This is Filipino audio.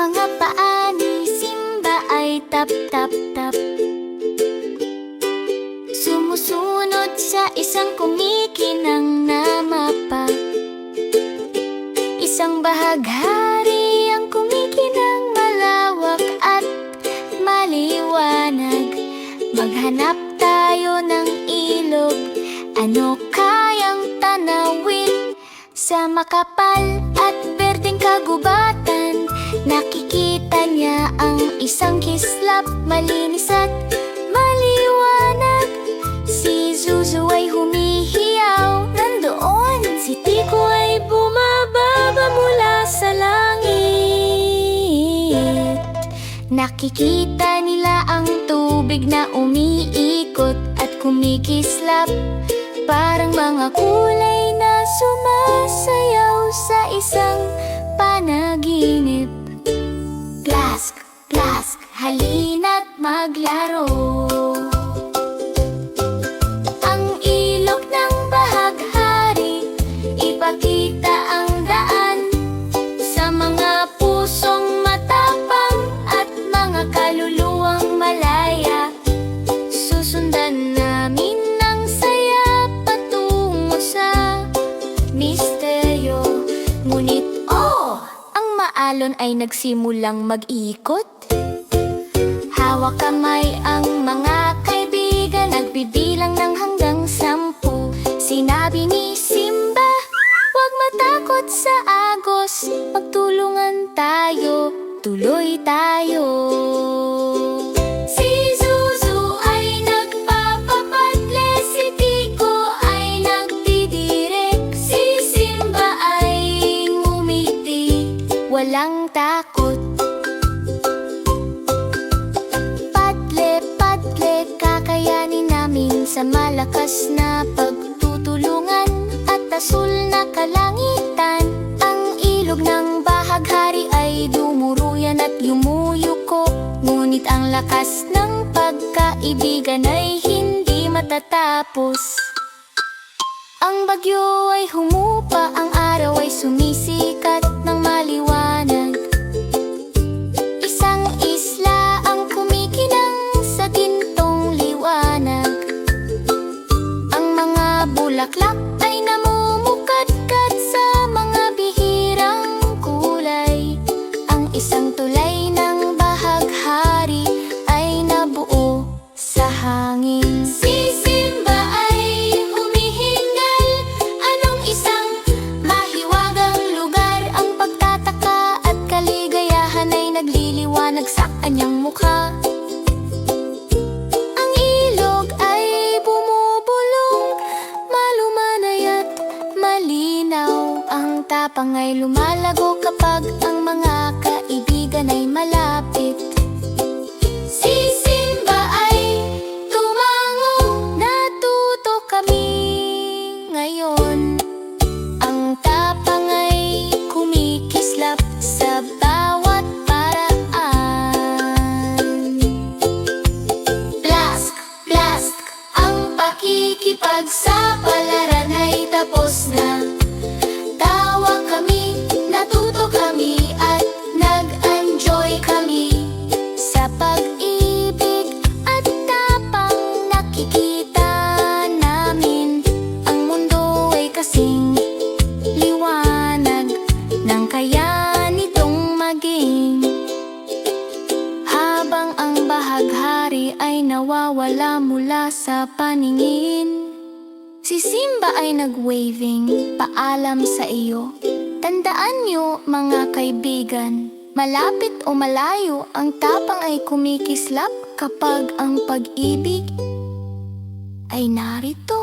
mga paa ni Simba ay tap-tap-tap Sumusunod sa isang kumikinang na mapa Isang bahaghari ang kumikinang malawak at maliwanag. Maghanap tayo ng ilog. Ano kayang tanawin Sa makapal at berdeng kagubatan Nakikita niya ang isang kislap Malinis at maliwanag. Si Zuzu ay humihiyaw Nandoon. Si Tico ay bumababa mula sa langit. Nakikita nila ang tubig na umiikot at kumikislap. Parang mga kulay na sumasayaw sa isang maalon ay nagsimulang mag-ikot Hawak kamay ang mga kaibigan Nagbibilang ng hanggang sampu. Sinabi ni Simba Huwag matakot sa agos Magtulungan tayo Tuloy tayo Walang takot. Padle, padle, kakayanin namin sa malakas na pagtutulungan At asul na kalangitan. Ang ilog ng bahaghari ay dumuruyan at yumuyuko Ngunit ang lakas ng pagkaibigan ay hindi matatapos. Ang bagyo ay humupa, ang araw ay sumisikat maliwanag. Isang isla ang kumikinang sa gintong liwanag. Ang mga bulaklak Ang ilog ay bumubulong Malumanay at malinaw. Ang tapang ay lumalago kapag ang mga kaibigan ay malapit pakikipagsapalaran ay tapos na. Tawa kami, natuto kami at nag-enjoy kami. Sa pag-ibig at tapang nakikita namin Ang mundo ay kasing liwanag Nang kaya nitong maging. Habang ang ay nawawala mula sa paningin. Si Simba ay nag-waving paalam sa iyo. Tandaan niyo mga kaibigan Malapit o malayo ang tapang ay kumikislap Kapag ang pag-ibig ay narito